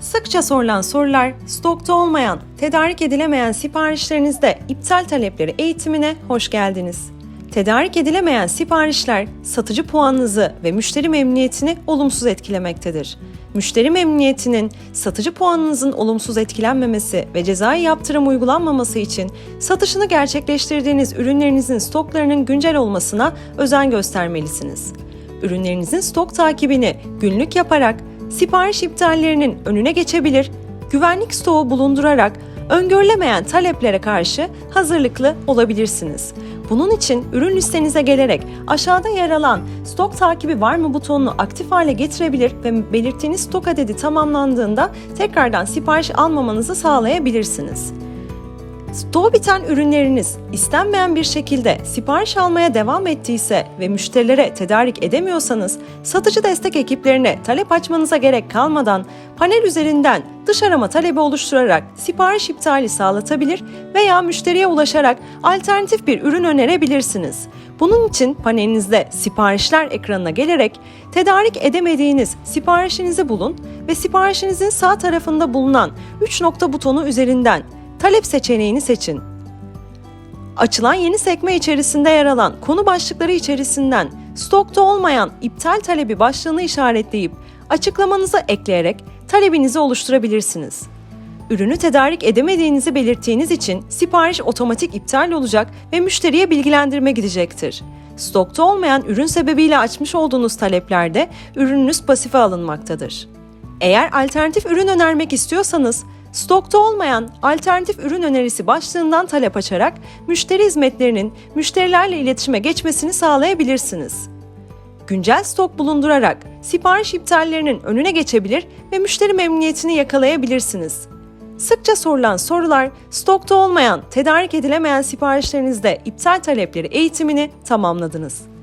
Sıkça sorulan sorular, stokta olmayan, tedarik edilemeyen siparişlerinizde iptal talepleri eğitimine hoş geldiniz. Tedarik edilemeyen siparişler satıcı puanınızı ve müşteri memnuniyetini olumsuz etkilemektedir. Müşteri memnuniyetinin satıcı puanınızın olumsuz etkilenmemesi ve cezai yaptırım uygulanmaması için satışını gerçekleştirdiğiniz ürünlerinizin stoklarının güncel olmasına özen göstermelisiniz. Ürünlerinizin stok takibini günlük yaparak sipariş iptallerinin önüne geçebilir, güvenlik stoğu bulundurarak öngörülemeyen taleplere karşı hazırlıklı olabilirsiniz. Bunun için ürün listenize gelerek aşağıda yer alan stok takibi var mı butonunu aktif hale getirebilir ve belirttiğiniz stok adedi tamamlandığında tekrardan sipariş almamanızı sağlayabilirsiniz. Stoğu biten ürünleriniz istenmeyen bir şekilde sipariş almaya devam ettiyse ve müşterilere tedarik edemiyorsanız satıcı destek ekiplerine talep açmanıza gerek kalmadan panel üzerinden dış arama talebi oluşturarak sipariş iptali sağlatabilir veya müşteriye ulaşarak alternatif bir ürün önerebilirsiniz. Bunun için panelinizde siparişler ekranına gelerek tedarik edemediğiniz siparişinizi bulun ve siparişinizin sağ tarafında bulunan 3 nokta butonu üzerinden talep seçeneğini seçin. Açılan yeni sekme içerisinde yer alan konu başlıkları içerisinden stokta olmayan iptal talebi başlığını işaretleyip açıklamanızı ekleyerek talebinizi oluşturabilirsiniz. Ürünü tedarik edemediğinizi belirttiğiniz için sipariş otomatik iptal olacak ve müşteriye bilgilendirme gidecektir. Stokta olmayan ürün sebebiyle açmış olduğunuz taleplerde ürününüz pasife alınmaktadır. Eğer alternatif ürün önermek istiyorsanız, stokta olmayan alternatif ürün önerisi başlığından talep açarak müşteri hizmetlerinin müşterilerle iletişime geçmesini sağlayabilirsiniz. Güncel stok bulundurarak sipariş iptallerinin önüne geçebilir ve müşteri memnuniyetini yakalayabilirsiniz. Sıkça sorulan sorular, stokta olmayan, tedarik edilemeyen siparişlerinizde iptal talepleri eğitimini tamamladınız.